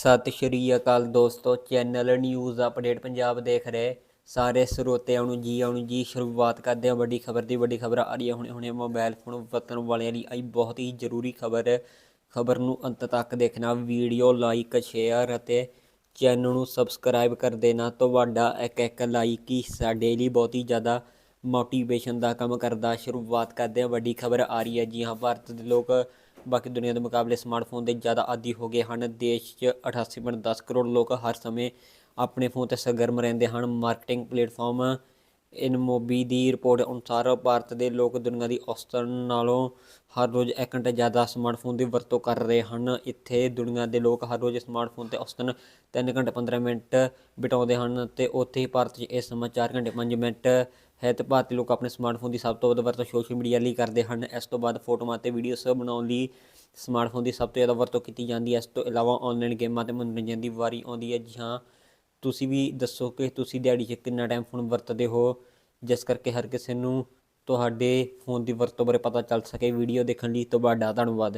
ਸਤਿ ਸ਼੍ਰੀ ਅਕਾਲ ਦੋਸਤੋ, channel news update Punjab ਦੇਖ ਰਹੇ। ਸਾਰੇ ਸਰੋਤਿਆਂ ਨੂੰ ਜੀ ਆਉਣ ਜੀ ਸ਼ੁਰੂਆਤ ਕਰਦੇ ਹਾਂ। ਵੱਡੀ ਖਬਰ ਦੀ, ਵੱਡੀ ਖਬਰ ਆ ਰਹੀ ਹੈ ਹੁਣੇ ਹੁਣੇ ਮੋਬਾਈਲ ਫੋਨ ਵਰਤਣ ਵਾਲਿਆਂ ਲਈ ਆਈ ਬਹੁਤ ਹੀ ਜ਼ਰੂਰੀ ਖਬਰ। ਖਬਰ ਨੂੰ ਅੰਤ ਤੱਕ ਦੇਖਣਾ, ਵੀਡੀਓ ਲਾਈਕ ਸ਼ੇਅਰ ਅਤੇ ਚੈਨਲ ਨੂੰ ਸਬਸਕ੍ਰਾਈਬ ਕਰ ਦੇਣਾ। ਤੁਹਾਡਾ ਇੱਕ ਇੱਕ ਲਾਈਕ ਹੀ ਸਾਡੇ ਲਈ ਬਹੁਤ ਹੀ ਜ਼ਿਆਦਾ ਮੋਟੀਵੇਸ਼ਨ ਦਾ ਕੰਮ ਕਰਦਾ। ਸ਼ੁਰੂਆਤ ਕਰਦੇ ਹਾਂ। ਵੱਡੀ ਖਬਰ ਆ ਰਹੀ ਹੈ ਜੀ, ਹਾਂ, ਭਾਰਤ ਦੇ ਲੋਕ ਬਾਕੀ ਦੁਨੀਆ ਦੇ ਮੁਕਾਬਲੇ ਸਮਾਰਟਫੋਨ ਦੇ ਜ਼ਿਆਦਾ ਆਦੀ ਹੋ ਗਏ ਹਨ। ਦੇਸ਼ 'ਚ 88.10 ਕਰੋੜ ਲੋਕ ਹਰ ਸਮੇਂ ਆਪਣੇ ਫੋਨ ਤੇ ਸਰਗਰਮ ਰਹਿੰਦੇ ਹਨ। ਮਾਰਕੀਟਿੰਗ ਪਲੇਟਫਾਰਮ ਇਨਮੋਬੀ ਦੀ ਰਿਪੋਰਟ ਅਨੁਸਾਰ ਭਾਰਤ ਦੇ ਲੋਕ ਦੁਨੀਆ ਦੀ ਔਸਤਨ ਨਾਲੋਂ ਹਰ ਰੋਜ਼ 1 ਘੰਟਾ ਜ਼ਿਆਦਾ ਸਮਾਰਟਫੋਨ ਦੀ ਵਰਤੋਂ ਕਰ ਰਹੇ ਹਨ। ਇੱਥੇ ਦੁਨੀਆ ਦੇ ਲੋਕ ਹਰ ਰੋਜ਼ ਸਮਾਰਟਫੋਨ ਤੇ ਔਸਤਨ 3 ਘੰਟੇ 15 ਮਿੰਟ ਬਿਤਾਉਂਦੇ ਹਨ ਤੇ ਉੱਥੇ ਹੀ ਭਾਰਤ 'ਚ ਇਹ ਸਮਾਂ 4 ਘੰਟੇ 5 ਮਿੰਟ ਹੈ ਤੇ ਭਾਰਤੀ ਲੋਕ ਆਪਣੇ ਸਮਾਰਟਫੋਨ ਦੀ ਸਭ ਤੋਂ ਵੱਧ ਵਰਤੋਂ ਸੋਸ਼ਲ ਮੀਡੀਆ ਲਈ ਕਰਦੇ ਹਨ। ਇਸ ਤੋਂ ਬਾਅਦ ਫੋਟੋਆਂ ਅਤੇ ਵੀਡੀਓਜ਼ ਬਣਾਉਣ ਲਈ ਸਮਾਰਟਫੋਨ ਦੀ ਸਭ ਤੋਂ ਜ਼ਿਆਦਾ ਵਰਤੋਂ ਕੀਤੀ ਜਾਂਦੀ ਹੈ। ਇਸ ਤੋਂ ਇਲਾਵਾ ਆਨਲਾਈਨ ਗੇਮਾਂ ਤੇ ਮਨੋਰੰਜਨ ਦੀ ਵਾਰੀ ਆਉਂਦੀ ਹੈ। ਜੀ ਹਾਂ ਤੁਸੀਂ ਵੀ ਦੱਸੋ ਕਿ ਤੁਸੀਂ ਦਿਹਾੜੀ 'ਚ ਕਿੰਨਾ ਟਾਈਮ ਫੋਨ ਵਰਤਦੇ ਹੋ, ਜਿਸ ਕਰਕੇ ਹਰ ਕਿਸੇ ਨੂੰ ਤੁਹਾਡੇ ਫੋਨ ਦੀ ਵਰਤੋਂ ਬਾਰੇ ਪਤਾ ਚੱਲ ਸਕੇ। ਵੀਡੀਓ ਦੇਖਣ ਲਈ ਤੁਹਾਡਾ ਧੰਨਵਾਦ